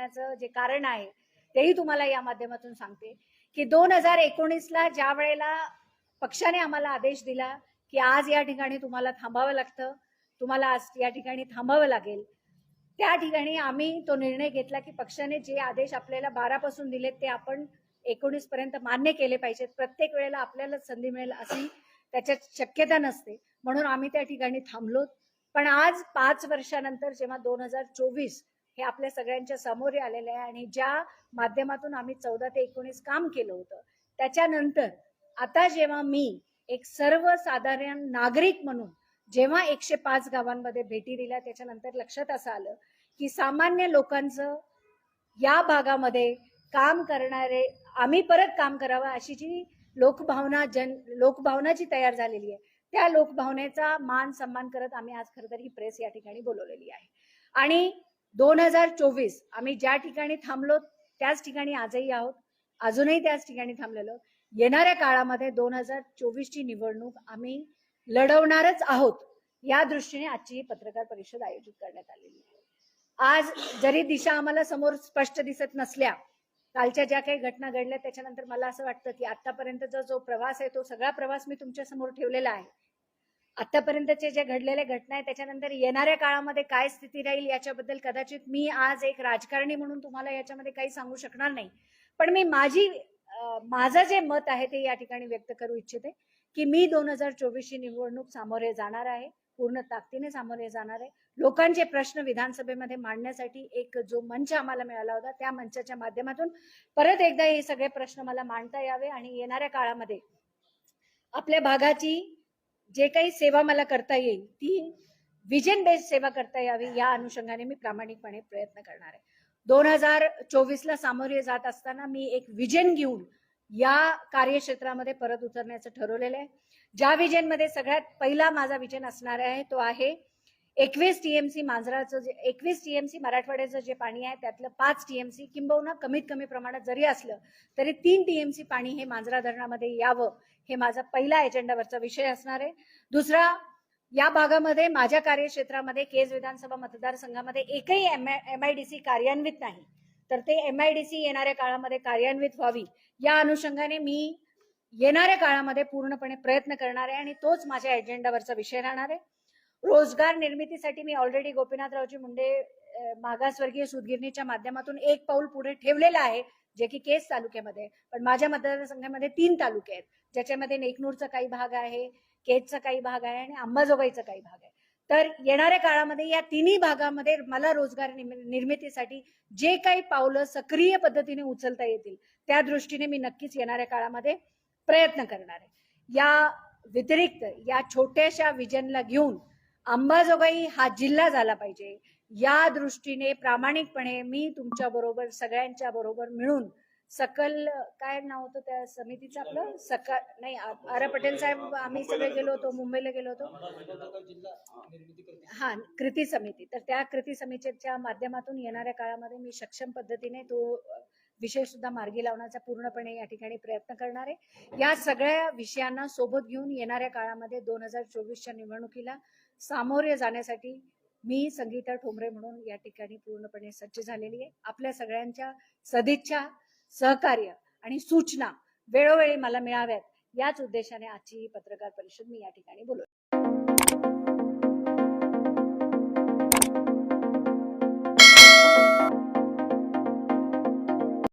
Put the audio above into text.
करण्याचं जे कारण आहे तेही तुम्हाला या माध्यमातून सांगते. की दोन हजार एकोणीसला ज्या वेळेला पक्षाने आम्हाला आदेश दिला की आज या ठिकाणी तुम्हाला थांबावं लागतं तुम्हाला आज या ठिकाणी थांबावं लागेल त्या ठिकाणी आम्ही तो निर्णय घेतला की पक्षाने जे आदेश आपल्याला बारापासून दिलेत ते आपण एकोणीस पर्यंत मान्य केले पाहिजेत. प्रत्येक वेळेला आपल्यालाच संधी मिळेल अशी त्याच्यात शक्यता नसते. म्हणून आम्ही त्या ठिकाणी थांबलो पण आज पाच वर्षानंतर जेव्हा दोन हजार चोवीस हे आपल्या सगळ्यांच्या समोर आलेलं आहे आणि ज्या माध्यमातून आम्ही चौदा ते एकोणीस काम केलं होतं त्याच्यानंतर आता जेव्हा मी एक सर्वसाधारण नागरिक म्हणून जेव्हा एकशे पाच गावांमध्ये भेटी दिल्या त्याच्यानंतर लक्षात असं आलं की सामान्य लोकांचं या भागामध्ये काम करणारे आम्ही परत काम करावं अशी जी लोकभावना जन लोकभावना जी तयार झालेली आहे त्या लोकभावनेचा मान सन्मान करत आम्ही आज खरं तर ही प्रेस या ठिकाणी बोलवलेली आहे. आणि दोन हजार चोवीस आम्ही ज्या ठिकाणी थांबलो त्याच ठिकाणी आजही आहोत. अजूनही त्याच ठिकाणी थांबलेलो. येणाऱ्या काळामध्ये दोन हजार चोवीसची निवडणूक आम्ही लढवणारच आहोत या दृष्टीने आजची ही पत्रकार परिषद आयोजित करण्यात आलेली आहे. आज जरी दिशा आम्हाला समोर स्पष्ट दिसत नसल्या कालच्या ज्या काही घटना घडल्या त्याच्यानंतर मला असं वाटतं की आतापर्यंतचा जो प्रवास आहे तो सगळा प्रवास मी तुमच्यासमोर ठेवलेला आहे. आतापर्यंतचे जे घडलेल्या घटना आहे त्याच्यानंतर येणाऱ्या काळामध्ये काय स्थिती राहील याच्याबद्दल कदाचित मी आज एक राजकारणी म्हणून तुम्हाला याच्यामध्ये काही सांगू शकणार नाही. पण मी माझी माझं जे मत आहे ते या ठिकाणी व्यक्त करू इच्छिते की मी दोन हजार चोवीसची निवडणूक सामोरे जाणार आहे पूर्ण ताकदीने सामोरे जाणार आहे. लोकांचे प्रश्न विधानसभेमध्ये मांडण्यासाठी एक जो मंच आम्हाला मिळाला होता त्या मंचाच्या माध्यमातून परत एकदा हे सगळे प्रश्न मला मांडता यावे आणि येणाऱ्या काळामध्ये आपल्या भागाची जे काही सेवा मला करता येईल ती विजन बेस्ड सेवा करता यावी या अनुषंगाने मी प्रामाणिकपणे प्रयत्न करणार आहे. दोन हजार चोवीसला सामोरे जात असताना मी एक विजन घेऊन या कार्यक्षेत्रामध्ये परत उतरण्याचं ठरवलेलं आहे. ज्या विजनमध्ये सगळ्यात पहिला माझा विजन असणार आहे तो आहे एकवीस टीएमसी मांजराचं जे एकवीस टीएमसी मराठवाड्याचं जे पाणी आहे त्यातलं पाच टीएमसी किंबहुना कमीत कमी प्रमाणात जरी असलं तरी तीन टीएमसी पाणी हे मांजरा धरणामध्ये यावं हे माझा पहिला एजेंडावरचा विषय असणार आहे. दुसरा या भागामध्ये माझ्या कार्यक्षेत्रामध्ये केज विधानसभा मतदारसंघामध्ये एकही एम आय डी सी कार्यान्वित नाही. तर ते एम आय डी सी येणाऱ्या काळामध्ये कार्यान्वित व्हावी. या अनुषंगाने मी येणाऱ्या काळामध्ये पूर्णपणे प्रयत्न करणार आहे आणि तोच माझ्या एजेंडावरचा विषय राहणार आहे. रोजगार निर्मितीसाठी मी ऑलरेडी गोपीनाथरावजी मुंडे मागासवर्गीय सुदगिरणीच्या माध्यमातून एक पाऊल पुढे ठेवलेलं आहे जे की केस तालुक्यामध्ये. पण माझ्या मतदारसंघामध्ये तीन तालुके आहेत ज्याच्यामध्ये नेकनूरचा काही भाग आहे केजचा काही भाग आहे आणि अंबाजोगाईचा काही भाग आहे. तर येणाऱ्या काळामध्ये या तिन्ही भागामध्ये मला रोजगार निर्मितीसाठी जे काही पावलं सक्रिय पद्धतीने उचलता येतील त्या दृष्टीने मी नक्कीच येणाऱ्या काळामध्ये प्रयत्न करणार आहे. या व्यतिरिक्त या छोट्याशा विजनला घेऊन अंबाजोगाई हा जिल्हा झाला पाहिजे. या दृष्टीने प्रामाणिकपणे मी तुमच्या बरोबर सगळ्यांच्या बरोबर मिळून सकल काय नाव होतं त्या समितीचं आपलं? सकाळ नाही आ- पटेल साहेब आम्ही सगळे गेलो होतो मुंबईला गेलो होतो. हा कृती समिती. तर त्या कृती समितीच्या माध्यमातून येणाऱ्या काळामध्ये मी सक्षम पद्धतीने तो विषय सुद्धा मार्गी लावण्याचा पूर्णपणे या ठिकाणी प्रयत्न करणार आहे. या सगळ्या विषयांना सोबत घेऊन येणाऱ्या काळामध्ये दोन हजार चोवीसच्या निवडणुकीला सामोरे जाण्यासाठी मी संगीता ठोंबरे म्हणून या ठिकाणी पूर्णपणे सज्ज झालेली आहे. आपल्या सगळ्यांच्या सदिच्छा सहकार्य आणि सूचना वेळोवेळी मला मिळाव्यात. याच उद्देशाने आजची पत्रकार परिषद मी या ठिकाणी बोलवली